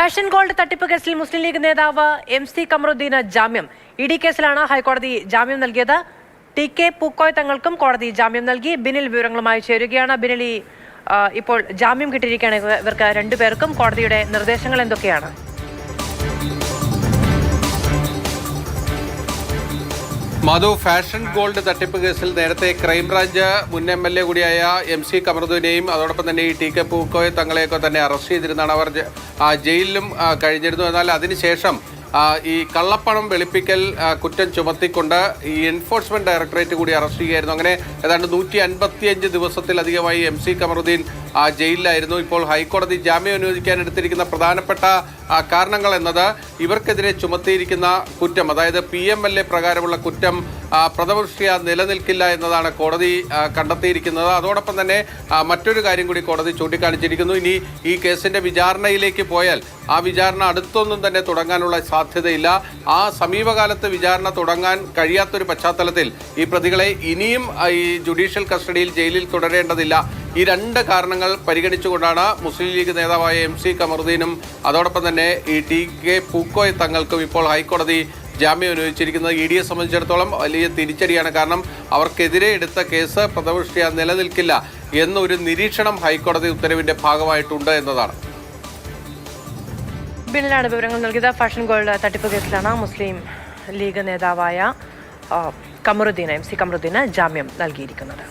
Fashion gold തട്ടിപ്പ് കേസിൽ മുസ്ലിം ലീഗ് നേതാവ് എം സി കമറുദ്ദീന് ജാമ്യം. ഇഡി കേസിലാണ് ഹൈക്കോടതി ജാമ്യം നൽകിയത്. ടി കെ പൂക്കോയ് തങ്ങൾക്കും കോടതി ജാമ്യം നൽകി. ബിനിൽ വിവരങ്ങളുമായി ചേരുകയാണ്. ബിനിൽ ഇപ്പോൾ ജാമ്യം കിട്ടിയിരിക്കുകയാണ്. ഇവ- ഇവർക്ക് രണ്ടുപേർക്കും കോടതിയുടെ നിർദ്ദേശങ്ങൾ എന്തൊക്കെയാണ്? മധു ഫാഷൻ ഗോൾഡ് തട്ടിപ്പ് കേസിൽ നേരത്തെ ക്രൈംബ്രാഞ്ച് മുൻ എം എൽ എ കൂടിയായ എം സി കമറുദ്ദീനെയും അതോടൊപ്പം തന്നെ ഈ ടി കെ പൂക്കോയെ തങ്ങളെയൊക്കെ തന്നെ അറസ്റ്റ് ചെയ്തിരുന്നാണ് അവർ ജയിലിലും കഴിഞ്ഞിരുന്നു. എന്നാൽ അതിനുശേഷം ഈ കള്ളപ്പണം വെളുപ്പിക്കൽ കുറ്റം ചുമത്തിക്കൊണ്ട് ഈ എൻഫോഴ്സ്മെന്റ് ഡയറക്ടറേറ്റ് കൂടി അറസ്റ്റ് ചെയ്യുകയായിരുന്നു. അങ്ങനെ ഏതാണ്ട് നൂറ്റി അൻപത്തിയഞ്ച് ദിവസത്തിലധികമായി എം സി കമറുദ്ദീൻ ജയിലിലായിരുന്നു. ഇപ്പോൾ ഹൈക്കോടതി ജാമ്യം അനുവദിക്കാൻ എടുത്തിരിക്കുന്ന പ്രധാനപ്പെട്ട കാരണങ്ങൾ എന്നത് ഇവർക്കെതിരെ ചുമത്തിയിരിക്കുന്ന കുറ്റം അതായത് പി എം എൽ എ പ്രകാരമുള്ള കുറ്റം ആ, നിലനിൽക്കില്ല എന്നതാണ് കോടതി കണ്ടെത്തിയിരിക്കുന്നത്. അതോടൊപ്പം തന്നെ മറ്റൊരു കാര്യം കൂടി കോടതി ചൂണ്ടിക്കാണിച്ചിരിക്കുന്നു. ഇനി ഈ കേസിന്റെ വിചാരണയിലേക്ക് പോയാൽ ആ വിചാരണ അടുത്തൊന്നും തന്നെ തുടങ്ങാനുള്ള സാധ്യതയില്ല. ആ സമീപകാലത്ത് വിചാരണ തുടങ്ങാൻ കഴിയാത്തൊരു പശ്ചാത്തലത്തിൽ ഈ പ്രതികളെ ഇനിയും ഈ ജുഡീഷ്യൽ കസ്റ്റഡിയിൽ ജയിലിൽ തുടരേണ്ടതില്ല. ഈ രണ്ട് കാരണങ്ങൾ പരിഗണിച്ചുകൊണ്ടാണ് മുസ്ലിം ലീഗ് നേതാവായ എം സി കമറുദ്ദീനും അതോടൊപ്പം തന്നെ ഈ ടി കെ പൂക്കോയ് തങ്ങൾക്കും ഇപ്പോൾ ഹൈക്കോടതി ജാമ്യം അനുവദിച്ചിരിക്കുന്നത്. ഇ ഡിയെ സംബന്ധിച്ചിടത്തോളം വലിയ തിരിച്ചടിയാണ്. കാരണം അവർക്കെതിരെ എടുത്ത കേസ് പ്രഥമദൃഷ്ട്യാ നിലനിൽക്കില്ല എന്നൊരു നിരീക്ഷണം ഹൈക്കോടതി ഉത്തരവിന്റെ ഭാഗമായിട്ടുണ്ട് എന്നതാണ്. ബില്ലിനാണ് വിവരങ്ങൾ നൽകിയത്. ഫാഷൻ ഗോൾഡ് തട്ടിപ്പ് കേസിലാണ് മുസ്ലിം ലീഗ് നേതാവായ കമറുദ്ദീന് എം സി കമറുദ്ദീന് ജാമ്യം നൽകിയിരിക്കുന്നത്.